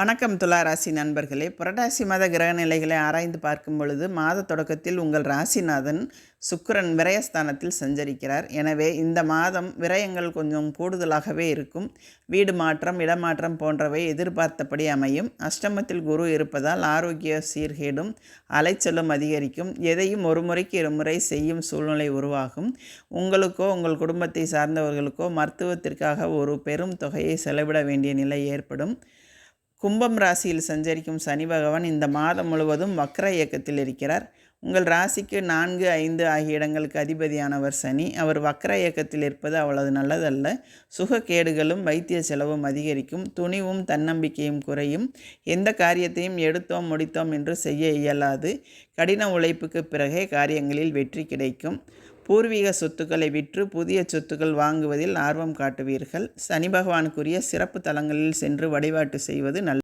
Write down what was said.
வணக்கம் துலா ராசி நண்பர்களே. புரட்டாசி மாத கிரக நிலைகளை ஆராய்ந்து பார்க்கும் பொழுது மாத தொடக்கத்தில் உங்கள் ராசிநாதன் சுக்கரன் விரயஸ்தானத்தில் சஞ்சரிக்கிறார். எனவே இந்த மாதம் விரயங்கள் கொஞ்சம் கூடுதலாகவே இருக்கும். வீடு மாற்றம் இடமாற்றம் போன்றவை எதிர்பார்த்தபடி அமையும். அஷ்டமத்தில் குரு இருப்பதால் ஆரோக்கிய சீர்கேடும் அலைச்சலும் அதிகரிக்கும். எதையும் ஒரு முறைக்கு இருமுறை செய்யும் சூழ்நிலை உருவாகும். உங்களுக்கோ உங்கள் குடும்பத்தை சார்ந்தவர்களுக்கோ மருத்துவத்திற்காக ஒரு பெரும் தொகையை செலவிட வேண்டிய நிலை ஏற்படும். கும்பம் ராசியில் சஞ்சரிக்கும் சனி பகவான் இந்த மாதம் முழுவதும் வக்ர இயக்கத்தில் இருக்கிறார். உங்கள் ராசிக்கு நான்கு ஐந்து ஆகிய இடங்களுக்கு அதிபதியானவர் சனி. அவர் வக்ர இயக்கத்தில் இருப்பது அவ்வளவு நல்லதல்ல. சுகக்கேடுகளும் வைத்திய செலவும் அதிகரிக்கும். துணிவும் தன்னம்பிக்கையும் குறையும். எந்த காரியத்தையும் எடுத்தோம் முடித்தோம் என்று செய்ய இயலாது. கடின உழைப்புக்கு பிறகே காரியங்களில் வெற்றி கிடைக்கும். பூர்வீக சொத்துக்களை விற்று புதிய சொத்துக்கள் வாங்குவதில் ஆர்வம் காட்டுவீர்கள். சனி பகவானுக்குரிய சிறப்பு தலங்களில் சென்று வழிபாட்டு செய்வது நல்ல